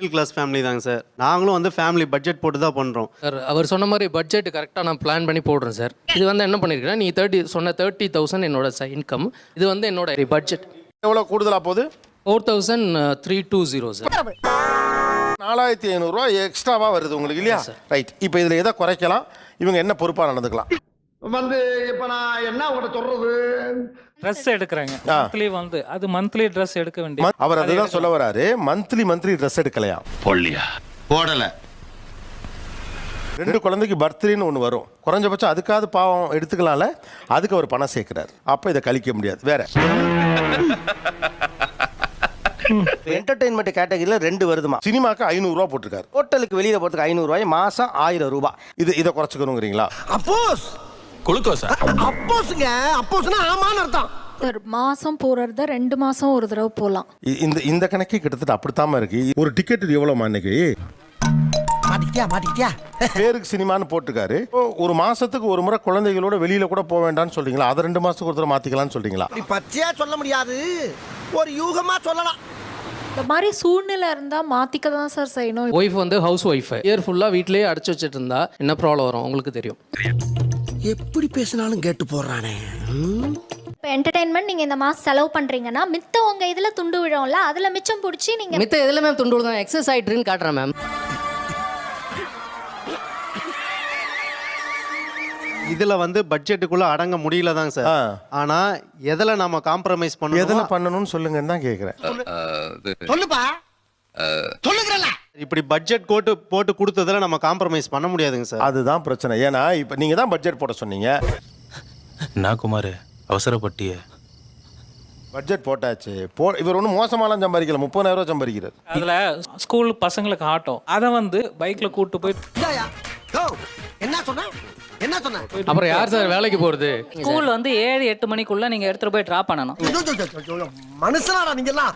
Middle class family தாங்க sir நாங்களும் வந்து ஃபேமிலி பட்ஜெட் போட்டு தான் பண்ணுறோம் சார் அவர் சொன்ன மாதிரி பட்ஜெட் கரெக்டாக நான் பிளான் பண்ணி போடுறேன் சார் இது வந்து என்ன பண்ணியிருக்கேன் நீ தேர்ட்டி சொன்ன தேர்ட்டி தௌசண்ட் என்னோட இன்கம் இது வந்து என்னோட பட்ஜெட் எவ்வளோ கூடுதலாக போகுது? Four thousand three two zero sir நாலாயிரத்தி ஐநூறுரூவா எக்ஸ்ட்ராவாக வருது உங்களுக்கு இல்லையா? ரைட் இப்போ இதில் எதை குறைக்கலாம்? இவங்க என்ன பொறுப்பாக நடந்துக்கலாம்? வந்து இப்ப நான் என்ன உங்கள்கிட்ட சொல்றது? ட்ரெஸ் எடுக்கிறாங்க. மந்த்லி வந்து அது மந்த்லி ட்ரெஸ் எடுக்க வேண்டிய அவர் அதுதான் சொல்ல வராரு. மந்த்லி மந்த்லி ட்ரெஸ் எடுக்கலையா? பொல்லியா போடல. ரெண்டு குழந்தைக்கு பர்த்டேன்னு ஒன்று வரும். குறைஞ்சபட்சம் அதுக்காவது பாவம் எடுத்துக்கலாம்ல? அதுக்கு அவர் பணம் சேர்க்கிறார். அப்போ இதை கழிக்க முடியாது. வேற. என்டர்டைன்மெண்ட் கேட்டகரியில் ரெண்டு வருதுமா? சினிமாக்கு ஐநூறுரூவா போட்டிருக்காரு. ஹோட்டலுக்கு வெளியில் போகிறதுக்கு ஐநூறுரூவாய் மாதம் ஆயிரம் ரூபாய். இது இதை குறைச்சிக்கணுங்கிறீங்களா? அப்போஸ் குளுக்கோஸா? அப்போஸ்ங்க. அப்போஸ்னா ஆமான்னு அர்த்தம். சார் மாதம் போகிறத ரெண்டு மாதம் ஒரு தடவை போகலாம் இ- இந்த இந்த கணக்கே கிட்டத்தட்ட அப்படித்தாம இருக்கு. ஒரு டிக்கெட் எவ்வளோமா இன்னைக்கு? மாட்டிக்கிட்டியா மாட்டிக்கிட்டியா? பேருக்கு சினிமான்னு போட்டிருக்காரு. இப்போ ஒரு மாசத்துக்கு ஒரு முறை குழந்தைகளோட வெளியில கூட போக வேண்டாம்னு சொல்றீங்களா? அதை ரெண்டு மாசத்துக்கு ஒரு தடவை மாத்திக்கலாம்னு சொல்றீங்களா? பச்சையா சொல்ல முடியாது. ஒரு யூகமா சொல்லலாம். இந்த மாதிரி சூழ்நிலை இருந்தால் மாற்றிக்க தான் சார் செய்யணும். ஒய்ஃப் வந்து ஹவுஸ் ஒய்ஃப் இயர் ஃபுல்லாக வீட்டிலேயே அடைச்சி வச்சுட்டு இருந்தா என்ன ப்ராப்ளம் வரும்? உங்களுக்கு தெரியும். எப்படி பேசினாலும் கேட்டு போடுறானே. இப்போ என்டர்டைன்மெண்ட் நீங்கள் இந்த மாதம் செலவு பண்ணுறீங்கன்னா மித்த உங்கள் இதில் துண்டு விழும்ல அதில் மிச்சம் பிடிச்சி நீங்கள் மித்த எதில் மேம் துண்டு தான் எக்ஸஸ் ஆயிட்டுருன்னு காட்டுறேன் மேம் இதில் வந்து பட்ஜெட்டுக்குள்ளே அடங்க முடியல தாங்க சார். ஆனால் எதில் நம்ம காம்ப்ரமைஸ் எதுல பண்ணணும் பண்ணணும்னு சொல்லுங்கன்னு தான் கேக்குறேன். சொல்லுப்பா. இப்படி பட்ஜெட் போட்டு போட்டு கொடுத்ததில் நம்ம காம்ப்ரமைஸ் பண்ண முடியாதுங்க சார். அதுதான் பிரச்சனை. ஏன்னா இப்போ நீங்க தான் பட்ஜெட் போட சொன்னீங்க. நான் குமார் அவசரப்பட்டிய. பட்ஜெட் போட்டாச்சு. போ இவர் ஒன்றும் மோசமாலாம் சம்பாதிக்கல. முப்பதாயிரம் ரூபாய் சம்பாதிக்கிறார். அதுல ஸ்கூல் பசங்களுக்கு ஆட்டோ அதை வந்து பைக்ல கூட்டு போய் என்ன சொன்ன? என்ன சொன்ன? அப்புறம் யார் சார் வேலைக்கு போகிறது ஸ்கூல் வந்து ஏழு எட்டு மணிக்குள்ள நீங்க எடுத்துட்டு போய் டிராப் பண்ணணும். மனுஷனாடா நீங்க எல்லாம்